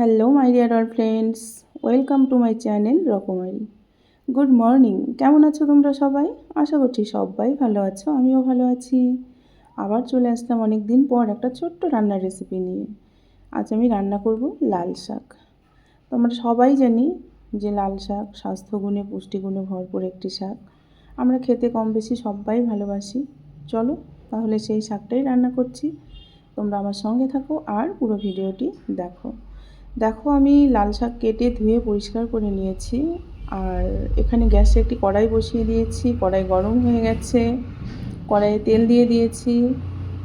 Hello my dear all friends welcome to my channel রকমারি good morning কেমন আছো তোমরা সবাই? আশা করছি সবাই ভালো আছো, আমিও ভালো আছি। আবার চলে আসলাম অনেক দিন পর একটা ছোট্ট রান্নার রেসিপি নিয়ে। আজ আমি রান্না করব লাল শাক। তো আমরা সবাই জানি যে লাল শাক স্বাস্থ্যগুণে, পুষ্টিগুণে ভরপুর একটি শাক। আমরা খেতে কম বেশি সবাই ভালোবাসি। চলো তাহলে সেই শাকটাই রান্না করছি। তোমরা আমার সঙ্গে থাকো আর পুরো ভিডিওটি দেখো। দেখো, আমি লাল শাক কেটে ধুয়ে পরিষ্কার করে নিয়েছি। আর এখানে গ্যাসে একটি কড়াই বসিয়ে দিয়েছি। কড়াই গরম হয়ে গেছে। কড়াইয়ে তেল দিয়ে দিয়েছি।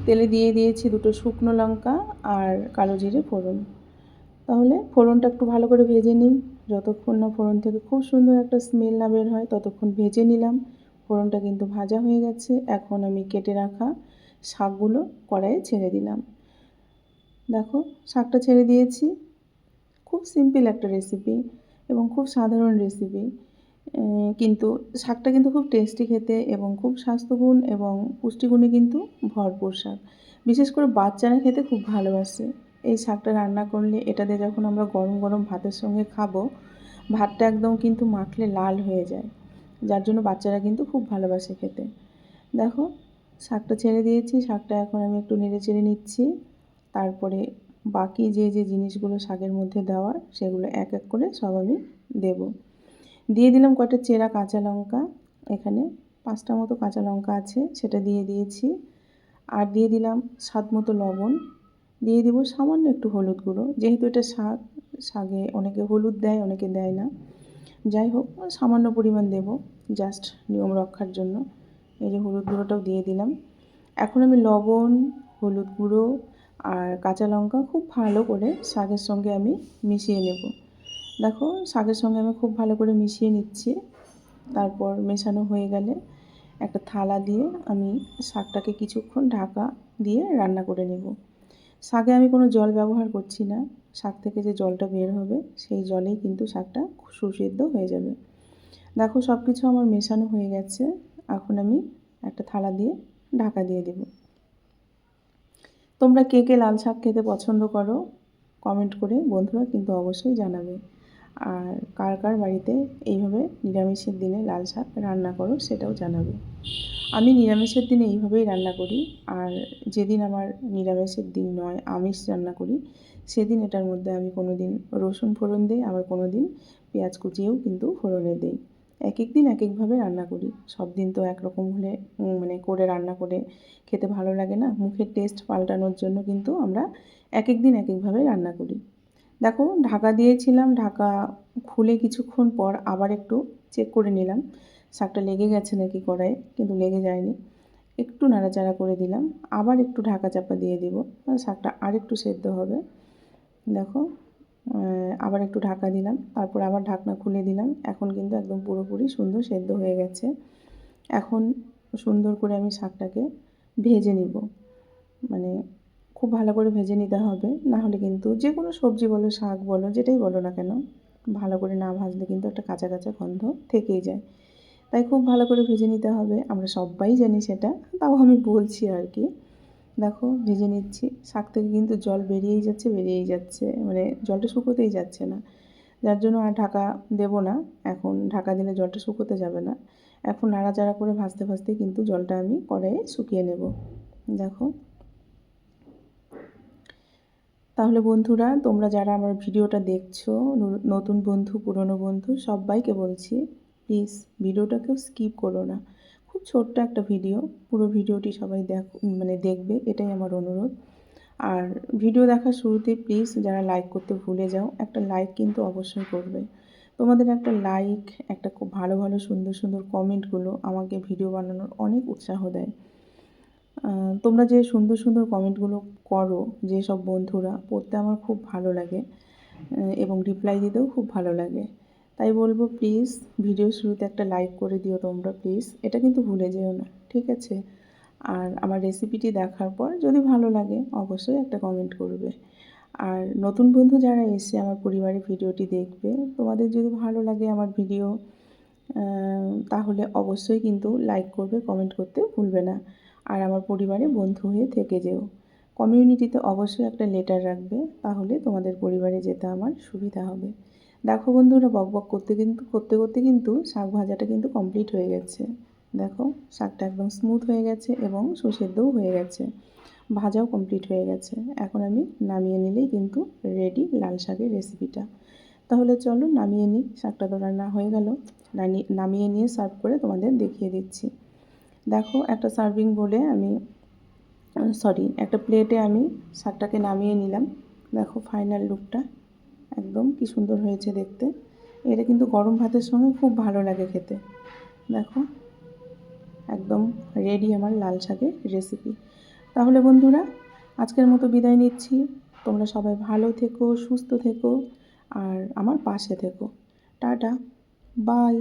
তেলে দিয়ে দিয়েছি দুটো শুকনো লঙ্কা আর কালো জিরে ফোড়ন। তাহলে ফোড়নটা একটু ভালো করে ভেজে নিই। যতক্ষণ না ফোড়ন থেকে খুব সুন্দর একটা স্মেল না বের হয়, ততক্ষণ ভেজে নিলাম। ফোড়নটা কিন্তু ভাজা হয়ে গেছে। এখন আমি কেটে রাখা শাকগুলো কড়াইয়ে ছেড়ে দিলাম। দেখো, শাকটা ছেড়ে দিয়েছি। খুব সিম্পল একটা রেসিপি এবং খুব সাধারণ রেসিপি কিন্তু শাকটা কিন্তু খুব টেস্টি খেতে এবং খুব স্বাস্থ্যগুণ এবং পুষ্টিগুণে কিন্তু ভরপুর শাক। বিশেষ করে বাচ্চারা খেতে খুব ভালোবাসে। এই শাকটা রান্না করলে এটাতে যখন আমরা গরম গরম ভাতের সঙ্গে খাব, ভাতটা একদম কিন্তু মাখলে লাল হয়ে যায়। যার জন্য বাচ্চারা কিন্তু খুব ভালোবাসে খেতে। দেখো, শাকটা ছেড়ে দিয়েছি, শাকটা এখন আমি একটু নেড়ে চেড়ে নিচ্ছি। তারপরে বাকি যে যে জিনিসগুলো শাকের মধ্যে দেওয়ার, সেগুলো এক এক করে সব আমি দেব। দিয়ে দিলাম কটা চেরা কাঁচা লঙ্কা। এখানে পাঁচটা মতো কাঁচা লঙ্কা আছে, সেটা দিয়ে দিয়েছি। আর দিয়ে দিলাম স্বাদ মতো লবণ। দিয়ে দেবো সামান্য একটু হলুদ গুঁড়ো। যেহেতু এটা শাক, শাকে অনেকে হলুদ দেয়, অনেকে দেয় না। যাই হোক, সামান্য পরিমাণ দেব জাস্ট নিয়ম রক্ষার জন্য। এই যে হলুদ গুঁড়োটাও দিয়ে দিলাম। এখন আমি লবণ, হলুদ গুঁড়ো আর কাঁচা লঙ্কা খুব ভালো করে শাকের সঙ্গে আমি মিশিয়ে নেব। দেখো, শাকের সঙ্গে আমি খুব ভালো করে মিশিয়ে নিচ্ছি। তারপর মেশানো হয়ে গেলে একটা থালা দিয়ে আমি শাকটাকে কিছুক্ষণ ঢাকা দিয়ে রান্না করে নেব। শাকে আমি কোনো জল ব্যবহার করছি না। শাক থেকে যে জলটা বের হবে, সেই জলেই কিন্তু শাকটা সুসিদ্ধ হয়ে যাবে। দেখো সব কিছু আমার মেশানো হয়ে গেছে। এখন আমি একটা থালা দিয়ে ঢাকা দিয়ে দেবো। তোমরা কে কে লাল শাক খেতে পছন্দ করো? কমেন্ট করে বন্ধুরা কিন্তু অবশ্যই জানাবে। আর কার কার বাড়িতে এইভাবে নিরামিষের দিনে লাল শাক রান্না করো সেটাও জানাবে। আমি নিরামিষের দিনে এইভাবেই রান্না করি। আর যেদিন আমার নিরামিষের দিন নয়, আমিষ রান্না করি, সেদিন এটার মধ্যে আমি কোনো দিন রসুন ফোড়ন দিই, আবার কোনো দিন পেঁয়াজ কুচিয়েও কিন্তু ফোড়নে দিই। এক এক দিন এক একভাবে রান্না করি। সব দিন তো একরকম হলে মানে করে রান্না করে খেতে ভালো লাগে না। মুখের টেস্ট পাল্টানোর জন্য কিন্তু আমরা এক এক দিন এক একভাবে রান্না করি। দেখো, ঢাকা দিয়েছিলাম, ঢাকা খুলে কিছুক্ষণ পর আবার একটু চেক করে নিলাম। শাকটা লেগে গেছে নাকি কড়াইয়ে? কিন্তু লেগে যায়নি। একটু নাড়াচাড়া করে দিলাম। আবার একটু ঢাকা চাপা দিয়ে দিব। শাকটা আর একটু সেদ্ধ হবে। দেখো আবার একটু ঢাকা দিলাম। তারপর আবার ঢাকনা খুলে দিলাম। এখন কিন্তু একদম পুরোপুরি সুন্দর সেদ্ধ হয়ে গেছে। এখন সুন্দর করে আমি শাকটাকে ভেজে নিব। মানে খুব ভালো করে ভেজে নিতে হবে। না হলে কিন্তু যে কোনো সবজি বলো, শাক বলো, যেটাই বলো না কেন, ভালো করে না ভাজলে কিন্তু একটা কাঁচা কাঁচা গন্ধ থেকেই যায়। তাই খুব ভালো করে ভেজে নিতে হবে। আমরা সবাই জানি সেটা, তাও আমি বলছি আর কি। দেখো ভেজে নিচ্ছি। শাক থেকে কিন্তু জল বেরিয়েই যাচ্ছে বেরিয়েই যাচ্ছে। মানে জলটা শুকোতেই যাচ্ছে না। যার জন্য আর ঢাকা দেব না। এখন ঢাকা দিলে জলটা শুকোতে যাবে না। এখন নাড়াচাড়া করে ভাজতে ভাজতে কিন্তু জলটা আমি কড়াইয়ে শুকিয়ে নেব। দেখো। তাহলে বন্ধুরা, তোমরা যারা আমার ভিডিওটা দেখছ নতুন বন্ধু, পুরনো বন্ধু, সবাইকে বলছি, প্লিজ ভিডিওটাকেও স্কিপ করো না। ছোট্ট একটা ভিডিও। পুরো ভিডিওটি সবাই দেখ মানে দেখবে, এটাই আমার অনুরোধ। আর ভিডিও দেখার শুরুতে প্লিজ যারা লাইক করতে ভুলে যাও, একটা লাইক কিন্তু অবশ্যই করবে। তোমাদের একটা লাইক একটা খুব ভালো ভালো, সুন্দর সুন্দর কমেন্টগুলো আমাকে ভিডিও বানানোর অনেক উৎসাহ দেয়। তোমরা যে সুন্দর সুন্দর কমেন্টগুলো করো, যেসব বন্ধুরা, পড়তে আমার খুব ভালো লাগে এবং রিপ্লাই দিতেও খুব ভালো লাগে। তাই বলব প্লিজ ভিডিও শুরুতে একটা লাইক করে দিও তোমরা প্লিজ এটা কিন্তু ভুলে যেও না, ঠিক আছে? আর আমার রেসিপিটি দেখার পর যদি ভালো লাগে, অবশ্যই একটা কমেন্ট করবে। আর নতুন বন্ধু যারা এসে আমার পরিবারে ভিডিওটি দেখবে, তোমাদের যদি ভালো লাগে আমার ভিডিও তাহলে অবশ্যই কিন্তু লাইক করবে কমেন্ট করতে ভুলবে না। আর আমার পরিবারে বন্ধু হয়ে থেকে যেও। কমিউনিটিতে অবশ্যই একটা লেটার রাখবে, তাহলে তোমাদের পরিবারে যেতে আমার সুবিধা হবে। দেখো বন্ধুরা, বক বক করতে কিন্তু, করতে করতে কিন্তু শাক ভাজাটা কিন্তু কমপ্লিট হয়ে গেছে। দেখো, শাকটা একদম স্মুথ হয়ে গেছে এবং সুসেদ্ধও হয়ে গেছে। ভাজাও কমপ্লিট হয়ে গেছে। এখন আমি নামিয়ে নিলেই কিন্তু রেডি লাল শাকের রেসিপিটা তাহলে চলো নামিয়ে নিই। শাকটা তো রান্না হয়ে গেল। নামিয়ে নিয়ে সার্ভ করে তোমাদের দেখিয়ে দিচ্ছি। দেখো, একটা সার্ভিং বলে আমি সরি একটা প্লেটে আমি শাকটাকে নামিয়ে নিলাম। দেখো ফাইনাল লুকটা একদম কি সুন্দর হয়েছে দেখতে। এটা কিন্তু গরম ভাতের সঙ্গে খুব ভালো লাগে খেতে। দেখো, একদম রেডি আমার লাল শাকের রেসিপি তাহলে বন্ধুরা, আজকের মতো বিদায় নিচ্ছি। তোমরা সবাই ভালো থেকো, সুস্থ থেকো, আর আমার পাশে থেকো। Tata, bye.